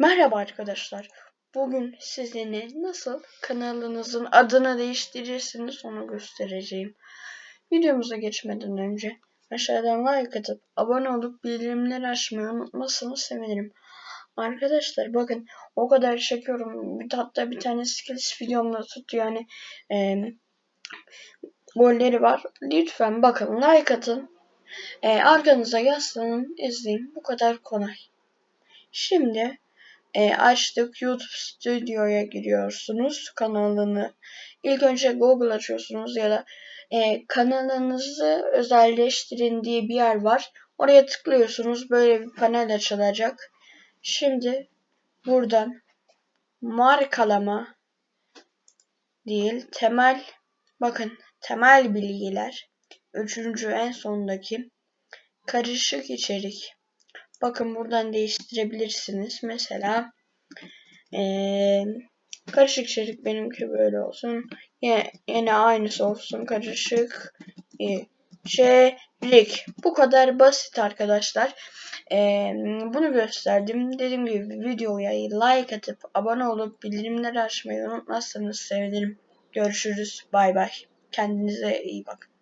Merhaba arkadaşlar. Bugün sizinle nasıl kanalınızın adını değiştirirsiniz onu göstereceğim. Videomuza geçmeden önce aşağıdan like atıp abone olup bildirimleri açmayı unutmazsanız sevinirim. Arkadaşlar bakın o kadar çekiyorum. Hatta bir tane skills videomda tuttu yani e, golleri var. Lütfen bakın like atın. E, arkanıza yaslanın izleyin. Bu kadar kolay. Şimdi e, açtık. YouTube Studio'ya giriyorsunuz. Kanalını ilk önce Google açıyorsunuz ya da e, kanalınızı özelleştirin diye bir yer var. Oraya tıklıyorsunuz. Böyle bir panel açılacak. Şimdi buradan markalama değil temel bakın temel bilgiler üçüncü en sondaki karışık içerik Bakın buradan değiştirebilirsiniz. Mesela ee, karışık içerik benimki böyle olsun. Yine, yine aynısı olsun. Karışık içerik. Bu kadar basit arkadaşlar. Ee, bunu gösterdim. Dediğim gibi videoya like atıp abone olup bildirimleri açmayı unutmazsanız sevinirim. Görüşürüz. Bay bay. Kendinize iyi bakın.